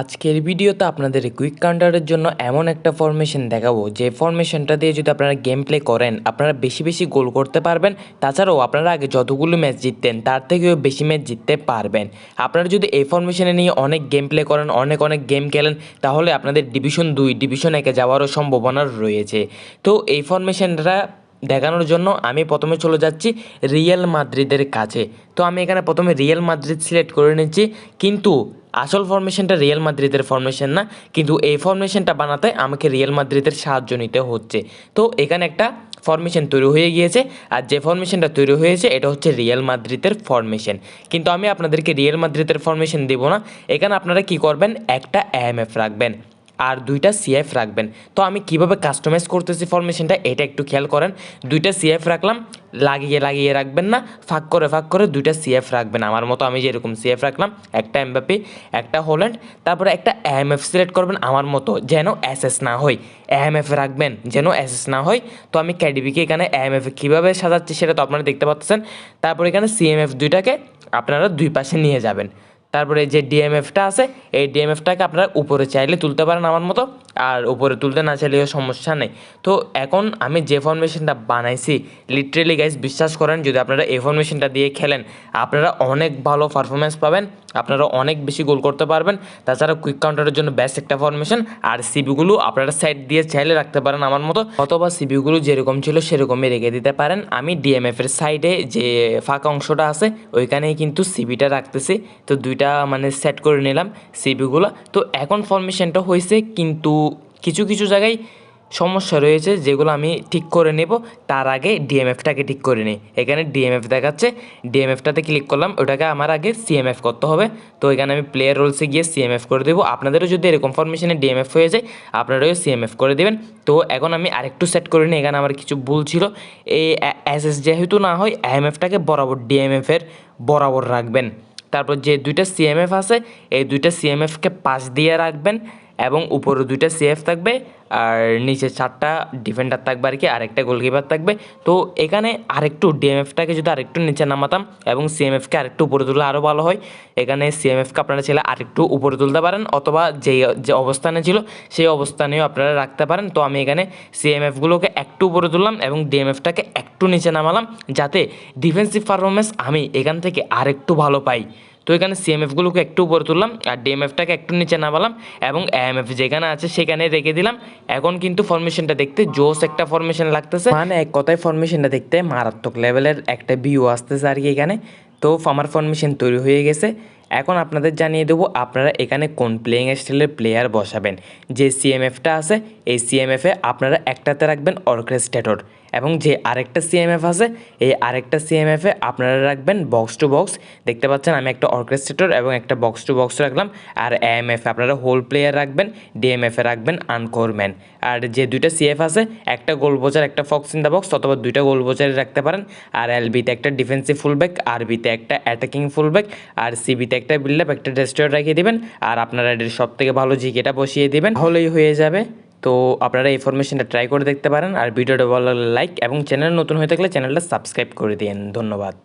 আজকের ভিডিওতে আপনাদের কুইক কাউন্টারের জন্য এমন একটা ফরমেশন দেখাবো। যে ফরমেশনটা দিয়ে যদি আপনারা গেম প্লে করেন, আপনারা বেশি বেশি গোল করতে পারবেন। তাছাড়াও আপনারা আগে যতগুলো ম্যাচ জিততেন, তার থেকেও বেশি ম্যাচ জিততে পারবেন। আপনারা যদি এই ফরমেশনে নিয়ে অনেক গেম প্লে করেন, অনেক অনেক গেম খেলেন, তাহলে আপনাদের ডিভিশন দুই ডিভিশন একে যাওয়ারও সম্ভাবনা রয়েছে। তো এই ফরমেশনটা দেখানোর জন্য আমি প্রথমে চলে যাচ্ছি রিয়েল মাদ্রিদের কাছে। তো আমি এখানে প্রথমে রিয়েল মাদ্রিদ সিলেক্ট করে নিচ্ছি। কিন্তু আসল ফরমেশনটা রিয়েল মাদ্রিদের ফরমেশন না, কিন্তু এই ফরমেশনটা বানাতে আমাকে রিয়েল মাদ্রিদের সাহায্য নিতে হচ্ছে। তো এখানে একটা ফরমেশন তৈরি হয়ে গিয়েছে, আর যে ফরমেশনটা তৈরি হয়েছে, এটা হচ্ছে রিয়েল মাদ্রিদের ফরমেশন কিন্তু আমি আপনাদেরকে রিয়েল মাদ্রিদের ফরমেশন দেব না, এখানে আপনারা কি করবেন, একটা এএমএফ রাখবেন। আর দুইটা সিএফ রাখবেন। তো আমি কীভাবে কাস্টমাইজ করতেছি ফরমেশনটা এটা একটু খেয়াল করেন। দুইটা সিএফ রাখলাম, লাগিয়ে লাগিয়ে রাখবেন না, ফাঁক করে ফাঁক করে দুইটা সিএফ রাখবেন। আমার মতো আমি যেরকম সিএফ রাখলাম, একটা এমবাপি একটা হোল্যান্ড তারপরে একটা এএমএফ সিলেক্ট করবেন আমার মতো, যেন এসএস না হয়। এএমএফ রাখবেন, যেন এসএস না হয়। তো আমি ক্যাডিবিকে এখানে এম এএমএফ কীভাবে সাজাচ্ছি সেটা তো আপনারা দেখতে পাচ্ছেন। তারপরে এখানে সিএমএফ দুইটাকে আপনারা দুই পাশে নিয়ে যাবেন। তারপরে যে ডিএমএফটা আছে, এই ডিএমএফটাকে আপনারা উপরে চাইলে তুলতে পারেন আমার মতো, আর উপরে তুলতে না চাইলেও সমস্যা নেই। তো এখন আমি যে ফরমেশনটা বানাইছি লিটারেলি গাইজ বিশ্বাস করেন, যদি আপনারা এই ফরমেশনটা দিয়ে খেলেন, আপনারা অনেক ভালো পারফরমেন্স পাবেন, আপনারা অনেক বেশি গোল করতে পারবেন। তাছাড়া কুইক কাউন্টারের জন্য বেস্ট একটা ফর্মেশন আর সিবিগুলো আপনারা সাইড দিয়ে চাইলে রাখতে পারেন আমার মতো, অথবা সিবিগুলো যেরকম ছিল সেরকমই রেখে দিতে পারেন। আমি ডিএমএফ এর সাইডে যে ফাঁকা অংশটা আছে, ওইখানেই কিন্তু সিবিটা রাখতেছি। তো দুইটা মানে সেট করে নিলাম সিবিগুলো তো এখন ফরমেশনটা হয়েছে কিন্তু কিছু কিছু জায়গায় সমস্যা রয়েছে যেগুলো আমি ঠিক করে নেব। তার আগে ডিএমএফটাকে ঠিক করে নিই। এখানে ডিএমএফ দেখাচ্ছে। ডিএমএফটাতে ক্লিক করলাম। ওটাকে আমার আগে সিএমএফ করতে হবে। তো এখানে আমি প্লেয়ার রোলসে গিয়ে সিএমএফ করে দেবো। আপনাদেরও যদি এরকম ফরমেশনে ডিএমএফ হয়ে যায়, আপনারাও সিএমএফ করে দেবেন। তো এখন আমি আরেকটু সেট করে নিই। এখানে আমার কিছু ভুল ছিল। এই এস এস যেহেতু না হয় এমএফটাকে বরাবর ডিএমএফের বরাবর রাখবেন। তারপর যে দুইটা সিএমএফ আছে, এই দুইটা সিএমএফকে পাশ দিয়ে রাখবেন এবং উপরে দুইটা সিএফ থাকবে। আর নিচে চারটা ডিফেন্ডার থাকবে আর কি, আরেকটা গোলকিপার থাকবে। তো এখানে আরেকটু ডিএমএফটাকে যদি আরেকটু নিচে নামাতাম এবং সিএমএফকে আরেকটু উপরে তুললে আরও ভালো হয়, এখানে সিএমএফকে আপনারা চাইলে আরেকটু উপরে তুলতে পারেন অথবা যেই, যে অবস্থানে ছিল সেই অবস্থানেও আপনারা রাখতে পারেন। তো আমি এখানে সিএমএফগুলোকে একটু উপরে তুললাম এবং ডিএমএফটাকে একটু নিচে নামালাম, যাতে ডিফেন্সিভ পারফরমেন্স আমি এখান থেকে আরেকটু ভালো পাই। তো এখানে সিএমএফগুলোকে একটু উপরে তুললাম, আর ডিএমএফটাকে একটু নিচে নামালাম, এবং এএমএফ যেখানে আছে সেখানে রেখে দিলাম। এখন কিন্তু ফরমেশনটা দেখতে জোস একটা ফরমেশন লাগতেছে। মানে এক কথায় ফরমেশনটা দেখতে মারাত্মক লেভেলের একটা ভিউ আসতেছে আর কি এখানে। তো আমার ফরমেশন তৈরি হয়ে গেছে। এখন আপনাদের জানিয়ে দেবো আপনারা এখানে কোন প্লেয়িং স্টাইলের প্লেয়ার বসাবেন। যে সিএমএফটা আছে, এই সিএমএফে আপনারা একটাতে রাখবেন অর্কেস্ট্রেটর এবং যে আরেকটা সিএমএফ আছে, এই আরেকটা সিএমএফে আপনারা রাখবেন বক্স টু বক্স দেখতে পাচ্ছেন আমি একটা অর্কেস্ট্রেটর এবং একটা বক্স টু বক্স রাখলাম, আর এএমএফ আপনারা হোল প্লেয়ার রাখবেন ডিএমএফে রাখবেন আনকোরম্যান আর যে দুইটা সিএফ আছে, একটা গোল বোচার একটা ফক্স ইন দ্য বক্স অথবা দুইটা গোল বোচারে রাখতে পারেন। আর এলবিতে একটা ডিফেন্সিভ ফুলব্যাক আরবিতে একটা অ্যাটাকিং ফুলব্যাক আর সিবিতে একটা বিল্ড আপ একটা ডেস্ট্রয়ার রাখিয়ে দিবেন। আর আপনারা এর সব থেকে ভালো জিকেটা বসিয়ে দিবেন। হলেই হয়ে যাবে। তো আপনারা এই ফরমেশনটা ট্রাই করে দেখতে পারেন আর ভিডিওটা ভালো লাগলে লাইক এবং চ্যানেল নতুন হয়ে থাকলে চ্যানেলটা সাবস্ক্রাইব করে দিন ধন্যবাদ।